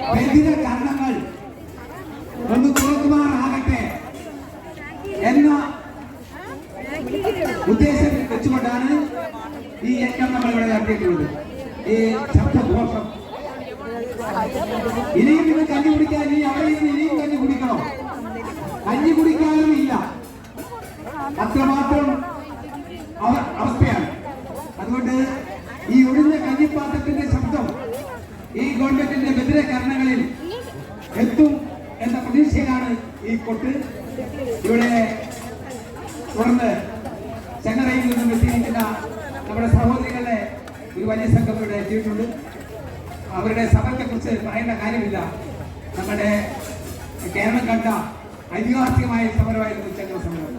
ബന്ധിത കരണങ്ങൾ ഒന്ന് തുറക്കുമാറാകട്ടെ എന്ന ഉദ്ദേശം വെച്ചുകൊണ്ടാണ് ഈ യജ്ഞം നമ്മൾ ഇവിടെ നടത്തിയിട്ടുള്ളത്. ഈ ശബ്ദഘോഷം. ഇനിയും ഇത് കഞ്ഞി കുടിക്കാൻ ഇനി അവിടെ ഇരുന്ന് ഇനിയും കഞ്ഞി കുടിക്കണോ? കഞ്ഞി കുടിക്കാനും ഇല്ല. അത്രമാത്രം അവ- അവസ്ഥയാണ്. അതുകൊണ്ട് ഈ ഒഴിഞ്ഞ കഞ്ഞിപ്പാത്രത്തിന്റെ ഈ ഗവൺമെന്റിന്റെ ബദിര കരണങ്ങളിൽ എത്തും എന്ന പ്രതീക്ഷയിലാണ് ഈ കൊട്ട് ഇവിടെ തുടർന്ന് ചെങ്ങറയിൽ നിന്നും എത്തിയിരിക്കുന്ന നമ്മുടെ സഹോദരികളെ ഒരു വലിയ സംഘം ഇവിടെ എത്തിയിട്ടുണ്ട്. അവരുടെ സമരത്തെ കുറിച്ച് പറയേണ്ട കാര്യമില്ല. നമ്മുടെ കേരളം കണ്ട ഐതിഹാസികമായ സമരമായിരുന്നു ചെങ്ങറ സമരം.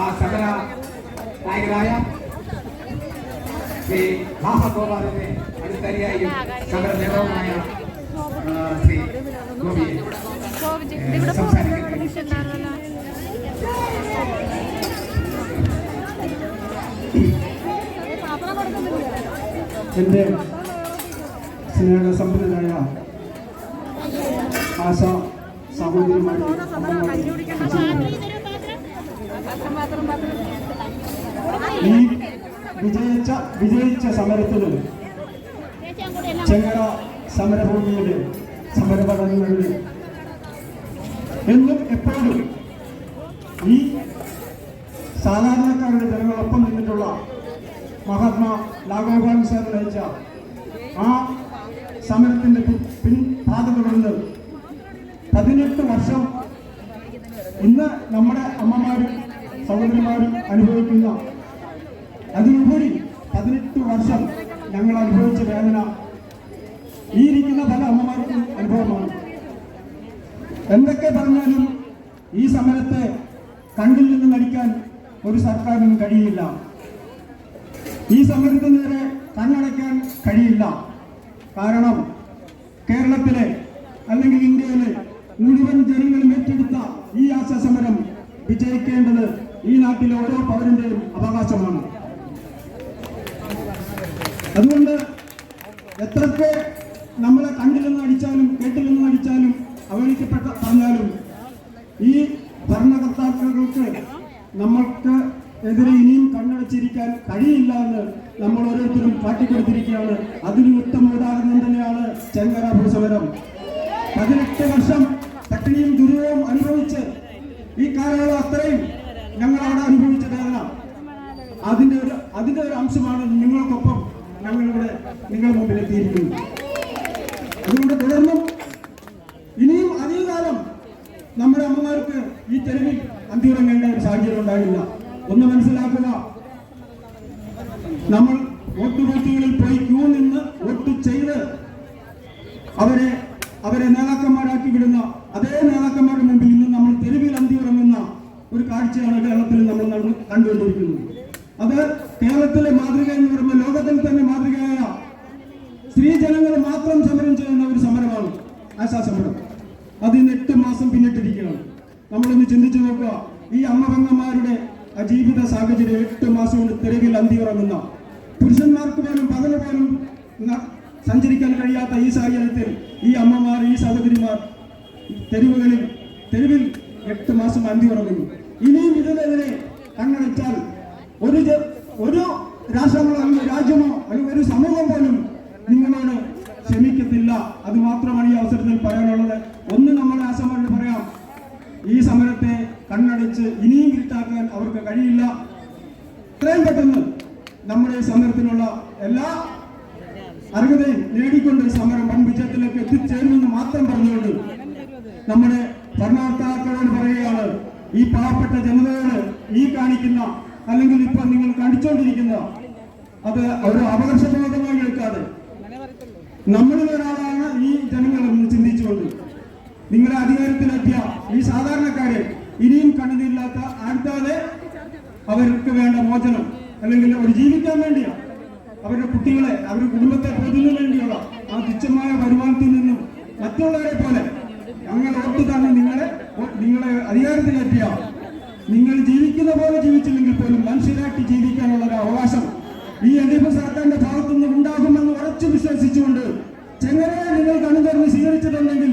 ആ സമര നായകരായ ശ്രീ ഭാഹ ഗോപാലന്റെ അടുത്തരിയായും സമര നേതാവുമായ ശ്രീ ഗോപിയെ എന്റെ സ്നേഹസമ്പന്നരായ ആശ സഹോദരിമാരെ അമ്മമാരെ, അച്ഛന്മാരെ, ഈ വിജയിച്ച വിജയിച്ച സമരത്തിന് ചെങ്ങറ സമരഭൂമിയുടെ സമരപഠനങ്ങളിൽ എന്നും എപ്പോഴും ഈ സാധാരണക്കാരുടെ ജനങ്ങളൊപ്പം നിന്നിട്ടുള്ള മഹാത്മാ ലാഘോപാൻ സാർ നയിച്ച ആ സമരത്തിന്റെ പിൻപാത തുടർന്ന് പതിനെട്ട് വർഷം ഇന്ന് നമ്മുടെ അമ്മമാരും സഹോദരിമാരും അനുഭവിക്കുന്ന അതിനുപരി പതിനെട്ട് വർഷം ഞങ്ങൾ അനുഭവിച്ച വേദന. ഈ ഇരിക്കുന്ന പല അമ്മമാർക്കും അനുഭവമാണ്. എന്തൊക്കെ പറഞ്ഞാലും ഈ സമരത്തെ കണ്ടിൽ നിന്ന് നടിക്കാൻ ഒരു സർക്കാരിനും കഴിയില്ല. ഈ സമരത്തിന് നേരെ കണ്ണടയ്ക്കാൻ കഴിയില്ല. കാരണം കേരളത്തിലെ അല്ലെങ്കിൽ ഇന്ത്യയിലെ മുഴുവൻ ജനങ്ങളും ഏറ്റെടുത്ത ഈ ആശാ സമരം വിജയിക്കേണ്ടത് ഈ നാട്ടിലെ ഓരോ പൗരന്റെയും അവകാശമാണ്. അതുകൊണ്ട് എത്രയൊക്കെ നമ്മളെ കണ്ടില്ലെന്ന് അടിച്ചാലും കേട്ടില്ലെന്ന് അടിച്ചാലും അവഗണിക്കപ്പെട്ട പറഞ്ഞാലും ഈ ഭരണകർത്താക്കൾക്ക് നമ്മൾക്ക് എതിരെ ഇനിയും കണ്ണടച്ചിരിക്കാൻ കഴിയില്ല എന്ന് നമ്മൾ ഓരോരുത്തരും കാട്ടിക്കൊടുത്തിരിക്കുകയാണ്. അതിന് ഉത്തമ ഉദാഹരണം തന്നെയാണ് ചെങ്കര ഭൂസമരം പതിനെട്ട് വർഷം പട്ടിണിയും ദുരിതവും അനുഭവിച്ച് ഈ കാലയളവ് അത്രയും ഞങ്ങൾ അവിടെ അതിന്റെ ഒരു അതിന്റെ ഒരു അംശമാണ് നിങ്ങൾക്കൊപ്പം മുമ്പിൽ എത്തിയിരിക്കുന്നത് അതുകൊണ്ട് തുടർന്നും ഇനിയും അധികകാലം നമ്മുടെ അമ്മമാർക്ക് ഈ തെരുവിൽ അന്തിയുറങ്ങേണ്ട ഒരു സാഹചര്യം ഉണ്ടാകില്ല ഒന്ന് മനസ്സിലാക്കുക. നമ്മൾ വോട്ട് ബൂത്തുകളിൽ പോയി ക്യൂ നിന്ന് വോട്ട് ചെയ്ത് അവരെ അവരെ നേതാക്കന്മാരാക്കി വിടുന്ന അതേ നേതാക്കന്മാരുടെ മുമ്പിൽ ഇന്ന് നമ്മൾ തെരുവിൽ അന്തിയുറങ്ങുന്ന ഒരു കാഴ്ചയാണ് കേരളത്തിൽ നമ്മൾ കണ്ടുകൊണ്ടിരിക്കുന്നത്. അത് കേരളത്തിലെ മാതൃക എന്ന് പറയുമ്പോൾ ലോകത്തിൽ തന്നെ മാതൃകയായ സ്ത്രീ ജനങ്ങൾ മാത്രം സമരം ചെയ്യുന്ന ഒരു സമരമാണ് ആശാ സമരം അത് ഇന്ന് എട്ട് മാസം പിന്നിട്ടിരിക്കുകയാണ് നമ്മളൊന്ന് ചിന്തിച്ചു നോക്കുക. ഈ അമ്മ അജീവിത ജീവിത സാഹചര്യം എട്ട് മാസം കൊണ്ട് തെരുവിൽ അന്തിയുറങ്ങുന്ന. പുരുഷന്മാർക്ക് പോലും പകൽ പോലും സഞ്ചരിക്കാൻ കഴിയാത്ത ഈ സാഹചര്യത്തിൽ ഈ അമ്മമാർ ഈ സഹോദരിമാർ തെരുവുകളിൽ തെരുവിൽ എട്ട് മാസം അന്തി ഉറങ്ങുന്നു ഇനിയും ഇതിനെതിരെ കണ്ണടച്ചാൽ ഒരു ജ- ഒരു രാഷ്ട്രങ്ങളോ അല്ലെങ്കിൽ രാജ്യമോ അല്ലെങ്കിൽ ഒരു സമൂഹം പോലും നിങ്ങളോട് ക്ഷമിക്കത്തില്ല അത് മാത്രമാണ് ഈ അവസരത്തിൽ പറയാനുള്ളത് ഒന്ന് നമ്മുടെ ആശമാരോട് പറയാം ഈ സമരത്തെ കണ്ണടച്ച് ഇനിയും ഇരുട്ടാക്കാൻ അവർക്ക് കഴിയില്ല. എത്രയും പെട്ടെന്ന് നമ്മുടെ സമരത്തിനുള്ള എല്ലാ അർഹതയും നേടിക്കൊണ്ട് സമരം വൻ വിജയത്തിലേക്ക് എത്തിച്ചേരുമെന്ന് മാത്രം പറഞ്ഞുകൊണ്ട് നമ്മുടെ ഭരണകർത്താക്കളോട് പറയുകയാണ് ഈ പാവപ്പെട്ട ജനതയോട് ഈ കാണിക്കുന്ന അല്ലെങ്കിൽ ഇപ്പൊ നിങ്ങൾ കാണിച്ചുകൊണ്ടിരിക്കുന്ന അത് ഒരു അപകർഷബോധമായി എടുക്കാതെ നമ്മളിൽ ഒരാളാണ് ഈ ജനങ്ങൾ ചിന്തിച്ചുകൊണ്ട് നിങ്ങളെ അധികാരത്തിലെത്തിയ ഈ സാധാരണക്കാരെ ഇനിയും കണ്ണുനീരില്ലാത്ത ആഴ്ത്താതെ അവർക്ക് വേണ്ട മോചനം അല്ലെങ്കിൽ അവർ ജീവിക്കാൻ വേണ്ടിയാണ് അവരുടെ കുട്ടികളെ അവരുടെ കുടുംബത്തെ പൊതിനു വേണ്ടിയുള്ള ആ തുച്ഛമായ വരുമാനത്തിൽ നിന്നും മറ്റുള്ളവരെ പോലെ ഞങ്ങൾ തന്നെ നിങ്ങളെ നിങ്ങളെ അധികാരത്തിലെത്തിയ നിങ്ങൾ ജീവിക്കുന്ന പോലെ ജീവിച്ചില്ലെങ്കിൽ പോലും മനുഷ്യരായിട്ട് ജീവിക്കാനുള്ള ഒരു അവകാശം ഈ എൽ സർക്കാരിന്റെ ഭാഗത്തുനിന്ന് ഉണ്ടാകുമെന്ന് ഉറച്ചു വിശ്വസിച്ചുകൊണ്ട് ചെങ്ങരയെ നിങ്ങൾ കണ്ണുതുറന്ന് സ്വീകരിച്ചിട്ടുണ്ടെങ്കിൽ